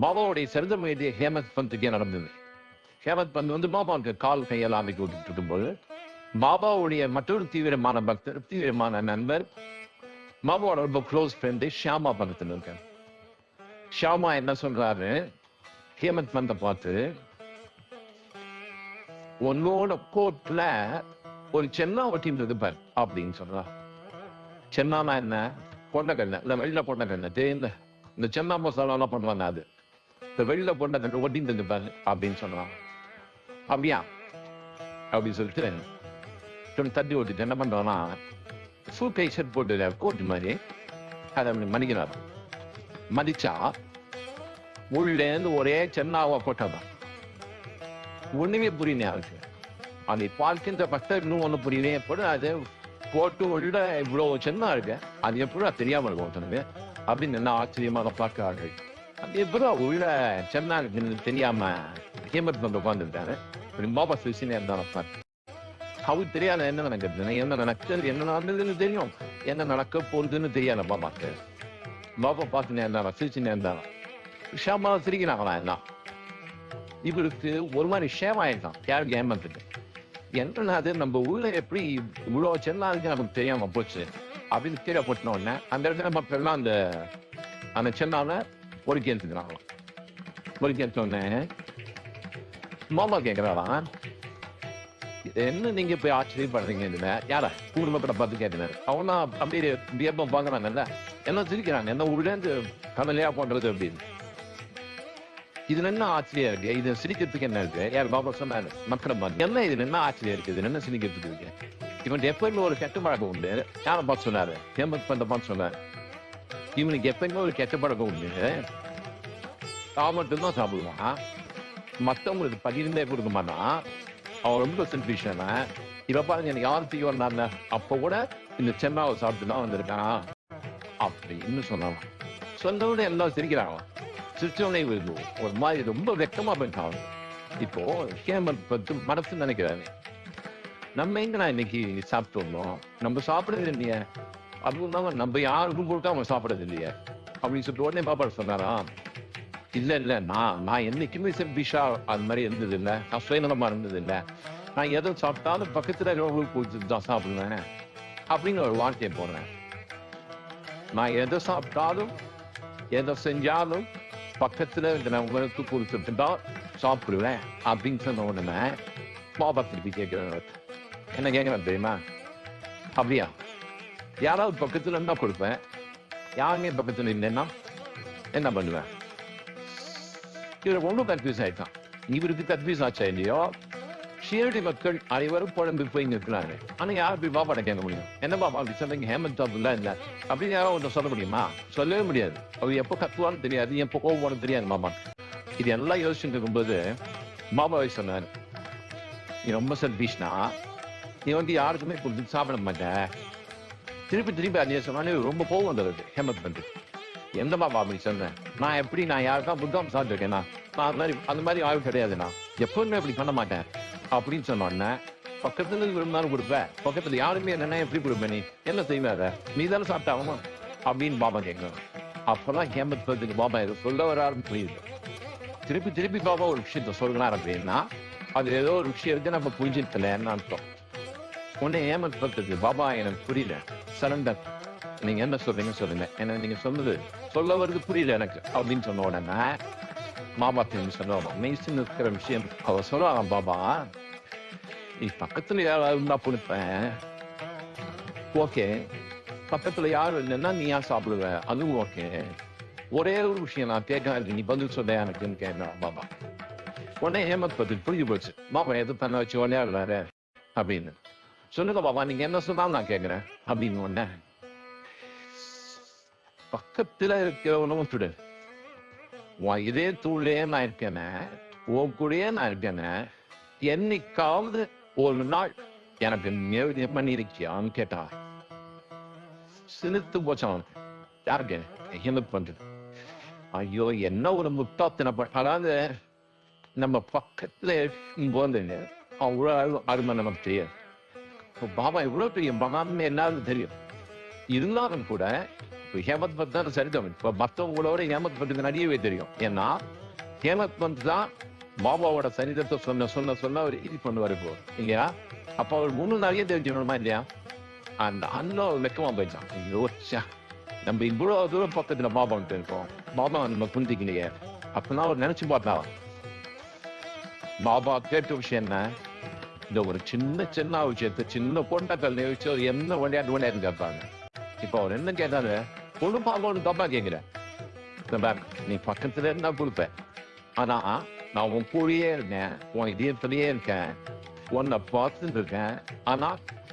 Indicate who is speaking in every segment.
Speaker 1: பாபாவுடைய சிறந்த முயற்சி ஹேமந்த் பந்துக்கே நடந்தது. ஹேமந்த் பந்த் வந்து பாபாவுக்கு கால் கையெல்லாம் அமைக்க விட்டுட்டு இருக்கும்போது பாபாவுடைய மற்றொரு தீவிரமான பக்தர் தீவிரமான நண்பர் பாபாவோட ரொம்ப க்ளோஸ் ஃப்ரெண்டு ஷியாமா பந்தத்தில் இருக்கார். ஷியாமா என்ன சொல்றாரு? ஹேமந்த் பந்தை பார்த்து உன்னோட கோட்ல ஒரு சென்னா ஒட்டின்றது பார் அப்படின்னு சொல்றா. சென்னானா என்ன? பொண்ணக்கண்ண இல்ல வெளியில கண்ணு தெரியல இந்த சென்னா மசாலாலாம் பண்ணுவாங்க அது. இந்த போட்டு அந்த ஒட்டின்றது பாரு அப்படின்னு சொன்னான் அப்படியா அப்படின்னு சொல்லிட்டு கொஞ்சம் தட்டி ஓட்டிட்டு என்ன பண்ணுறோன்னா ஃபுல் கை ஷர்ட் போட்டு கோட்டு மாதிரி அதை மன்னிக்கிறார் மதிச்சா உள்ளேருந்து ஒரே சென்னாவா போட்டதான் ஒண்ணுமே புரியல அவருக்கு அதை பார்க்கின்ற பக்தர் இன்னும் ஒண்ணு புரியுதே போட்டு அது போட்டு உள்ள இவ்வளோ சென்னா இருக்கு அது எப்படி தெரியாமல் இருக்கும் அப்படின்னு என்ன ஆச்சரியமாக பார்க்கிறார்கள் அது உள்ள சென்னா இருக்குன்னு தெரியாம ஹேமத் வந்து உட்காந்துருக்காரு பாபா சுசினே இருந்தாலும் பாரு. அவருக்கு தெரியாத என்ன நடக்குது? என்ன நடக்குது? என்ன நடந்ததுன்னு தெரியும். என்ன நடக்க போகுதுன்னு தெரியாத பாபாக்கு பாபா பார்த்துனே இருந்தாலும் சிரிச்சுனே இருந்தாலும். ஷாமா சிரிக்கிறாங்களா எல்லாம் இவருக்கு ஒரு மாதிரி ஷேம் ஆயிட்டான் யாருக்கு? ஏமாத்துக்கு என்னன்னா அது நம்ம உள்ள எப்படி இவ்வளோ சென்னா இருக்கு நமக்கு தெரியாம போச்சு. அப்படின்னு கீழே போட்டின உடனே அந்த இடத்துல நம்ம எல்லாம் அந்த அந்த சென்னால ஒருக்கி எடுத்துக்கிறாங்களாம் ஒருக்கி எடுத்த மாமா கேட்கிறாராம் என்ன நீங்க போய் ஆச்சரியப்படுறீங்க இதுல யாரா? குடும்பப்பட பார்த்து கேட்டுனாரு அவனா அப்படியே வியப்பம் பாக்குறாங்கல்ல என்ன சிரிக்கிறாங்க என்ன உள்ளேந்து கமலையா பண்றது அப்படின்னு. இதுல என்ன ஆச்சரியம் இருக்கு? இது சிரிக்கிறதுக்கு என்ன இருக்கு? யார் பாபா சொன்னாரு? மக்களை பார்த்து என்ன இதுல என்ன ஆச்சரியம் இருக்குது இதுல என்ன சிரிக்கிறதுக்கு இருக்கு? இவன் எப்பயுமே ஒரு கெட்ட மழை உண்டு. யாரை பார்த்து சொன்னாரு? ஹேமந்த் பண்ண பார்த்து சொன்னாரு. இவனுக்கு எப்பயுமே ஒரு கெட்ட பழக்கம் உண்டு? தான் மட்டும்தான் சாப்பிடுவான். மத்தவங்களுக்கு பகிர்ந்தே கொடுக்க மாட்டான். அவன் ரொம்ப செல்ஃபிஷான இவ பாருங்க எனக்கு யார் தீ வந்தாங்க அப்ப கூட இந்த சென்னாவை சாப்பிட்டு தான் வந்திருக்கான். அப்படின்னு சொன்னான். சொன்னவனே எல்லாம் சிரிக்கிறாங்க சிரிச்சவனே ஒரு மாதிரி ரொம்ப வெக்கமா போயிட்டான் இப்போ ஹேமந்த் பத்து மனசு நினைக்கிறாரு. நம்ம எங்கடா இன்னைக்கு சாப்பிட்டு வந்தோம்? நம்ம சாப்பிடுறது இல்லையே. அதுவும் தான் நம்ம யாருக்கும் கொடுக்காம அவன் இல்லையே. அப்படின்னு சொல்லிட்டு உடனே பாப்பா சொன்னாரா இல்லை இல்லை நான் நான் என்னைக்குமே செம்பிஷா அது மாதிரி இருந்தது இல்லை. நான் சுயநலமா இருந்தது இல்லை. நான் எதை சாப்பிட்டாலும் பக்கத்தில் இருக்கிறவங்களுக்கு கொடுத்துட்டு தான் சாப்பிடுவேன். அப்படின்னு ஒரு வார்த்தையை போடுறேன். நான் எதை சாப்பிட்டாலும் எதை செஞ்சாலும் பக்கத்தில் இருக்கிறவங்களுக்கு கொடுத்துட்டு தான் சாப்பிடுவேன் அப்படின்னு சொன்ன உடனே பாபா திருப்பி கேட்குறேன் என்ன கேட்குறேன் தெரியுமா? அப்படியா? யாராவது பக்கத்துல இருந்தா கொடுப்பேன். யாருமே பக்கத்துல இல்லைன்னா என்ன பண்ணுவேன்? இவர் ஒன்றும் கன்ஃபியூஸ் ஆயிட்டான். இவருக்கு கன்ஃபியூஸ் ஆச்சா இல்லையோ? ஷியர்டி மக்கள் அனைவரும் குழம்பு போய் நிற்கிறாரு ஆனா யார் போய் பாப்பாட கேட்க முடியும்? என்ன பாப்பா அப்படி சொன்னீங்க ஹேமந்த் அப்படிலாம் இல்ல அப்படின்னு யாரும் ஒன்று சொல்ல முடியுமா? சொல்லவே முடியாது. அவர் எப்போ கத்துவான்னு தெரியாது எப்போ கோவம் தெரியாது மாமா. இது எல்லாம் யோசிச்சுட்டு இருக்கும்போது பாபாவை சொன்னார் நீ ரொம்ப செல்பிஷ்னா நீ வந்து யாருக்குமே கொடுத்து சாப்பிட மாட்டேன் திருப்பி திருப்பி அதே சொன்னாலே ரொம்ப கோவம் வந்துடுது ஹேமந்த் வந்து. எந்த பாபா அப்படி சொன்னேன் நான் எப்படி நான் யாருக்கா புத்தகம் சாப்பிட்டுருக்கேனா நான் அது மாதிரி அந்த மாதிரி ஆய்வு கிடையாதுண்ணா. எப்பவுமே அப்படி பண்ண மாட்டேன். அப்படின்னு சொன்னோடனே பக்கத்துல இருந்து விரும்பினாலும் கொடுப்பேன் பக்கத்துல யாருமே என்னன்னா எப்படி கொடுப்பேன் நீ? என்ன செய்வாத நீ தானே சாப்பிட்டாகணும். அப்படின்னு பாபா கேட்கணும் அப்பதான் ஹேமத் பத்துக்கு பாபா இது சொல்ல வராருன்னு புரியுது திருப்பி திருப்பி பாபா ஒரு விஷயத்த சொல்கிறார் அப்படின்னா அது ஏதோ ஒரு விஷயம் இருக்கு நம்ம புரிஞ்சிட்டலன்னு அர்த்தம். உன்னை ஹேமத் பாபா எனக்கு புரியல. சரண்டர் நீங்க என்ன சொல்றீங்க சொல்லுங்க. என்ன நீங்க சொன்னது சொல்ல வருது புரியல எனக்கு. அப்படின்னு சொன்ன உடனே மாமா திரும்பி சொல்லுவாங்க இருக்கிற விஷயம். அவ சொல்லுவாங்க பாபா நீ பக்கத்துல யாராவது இருந்தா கொடுப்பேன் ஓகே. பக்கத்துல யாரும் இல்லைன்னா நீ ஏன் சாப்பிடுவ? அதுவும் ஓகே. ஒரே ஒரு விஷயம் நான் கேட்க நீ பதில் சொல்ல எனக்குன்னு கேட்கலாம் பாபா. உடனே ஹேமத் பதில் புரிஞ்சு போச்சு. பாபா எது பண்ண வச்சு விளையாடுறாரு அப்படின்னு. சொல்லுங்க பாபா நீங்க என்ன சொன்னாலும் நான் கேட்கிறேன் அப்படின்னு உடனே பக்கத்துல இருக்கிறவனும் சுடு உன் இதே தூளே நான் இருக்கேனே உன் கூடயே நான் இருக்கேனே என்னைக்காவது ஒரு நாள் எனக்கு நிவேதியம் பண்ணிருக்கியான்னு கேட்டா சிலித்து போச்சான் யாருக்கு? என்ன பண்றது ஐயோ என்ன ஒரு முட்டாத்தின அதாவது நம்ம பக்கத்துல போது அவ்வளோ அருமை நமக்கு தெரியாது. பாபா இவ்வளவு பெரிய மகாத்மே என்னன்னு தெரியும். இருந்தாலும் கூட இப்போ ஹேமந்த் பந்த் தான் சரிதம். இப்போ மற்றவங்களோட ஹேமந்த் பந்துக்கு நிறையவே தெரியும். ஏன்னா ஹேமந்த் பந்த் தான் பாபாவோட சரிதத்தை சொன்ன சொன்ன சொன்ன அவர் இது பண்ணுவார் இப்போ. இல்லையா? அப்போ அவர் இன்னும் நிறைய தெரிஞ்சுக்கணுமா இல்லையா? அந்த அண்ணன் வெக்கமா போயிட்டான். யோசிச்சா நம்ம இவ்வளவு தூரம் பக்கத்துல பாபா வந்துட்டு இருக்கோம். பாபா நம்ம புரிஞ்சுக்கலையே அப்பதான் அவர் நினச்சி பார்த்தா பாபா கேட்ட விஷயம் என்ன? இந்த ஒரு சின்ன சின்ன விஷயத்தை சின்ன பொண்டாக்கள் வச்சு அவர் என்ன விளையாட்டு விளையாட்டு கேட்பாங்க இப்போ அவர் என்ன கேட்டாரு? பொண்ணு பாப்பான்னு தப்பா கேட்கிற நீ பக்கத்துல இருந்தா கொடுப்பேன் ஆனா நான் உன் கூடயே இருக்கேன் உன் இதயத்திலேயே இருக்கேன் உன்னை பார்த்துட்டு இருக்கேன். ஆனா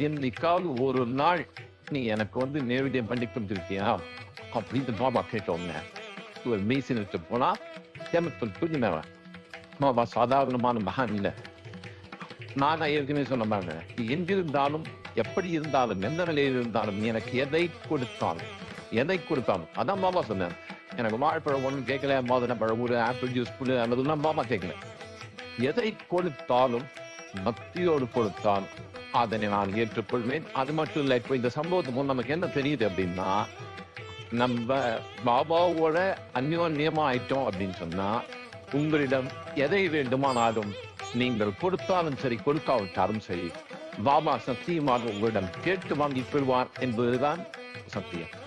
Speaker 1: என்னைக்காவது ஒரு நாள் நீ எனக்கு வந்து நேரடியம் பண்ணி கொடுத்துருக்கியா? அப்படின்னு பாபா கேட்டோங்க ஒரு மீசினுக்கு போனா எனக்கு புரிஞ்சுனவன் பாபா சாதாரணமான மகான் இல்லை. நான் ஏற்கனவே சொன்ன மாதிரி எங்கிருந்தாலும் எப்படி இருந்தாலும் எந்த நிலையில் இருந்தாலும் எனக்கு எதை கொடுத்தாலும் எதை கொடுத்தாலும். அதான் மாமா சொன்னேன் எனக்கு வாழைப்பழம் ஒன்றும் கேட்கல மாதுளை பழம் ஒரு ஆப்பிள் ஜூஸ் புழு அதெல்லாம் மாமா கேட்கல. எதை கொடுத்தாலும் பக்தியோடு கொடுத்தால் அதனை நான் ஏற்றுக்கொள்வேன். அது மட்டும் இல்லை இப்போ இந்த சம்பவத்து மூலம் நமக்கு என்ன தெரியுது அப்படின்னா நம்ம பாபாவோட அந்யோன்யமா ஆயிட்டோம் அப்படின்னு சொன்னா உங்களிடம் எதை வேண்டுமானாலும் நீங்கள் கொடுத்தாலும் சரி கொடுக்காவிட்டாலும் சரி பாபா சத்தியமாக உங்களிடம் கேட்டு வாங்கி பெறுவார் என்பதுதான் சத்தியம்.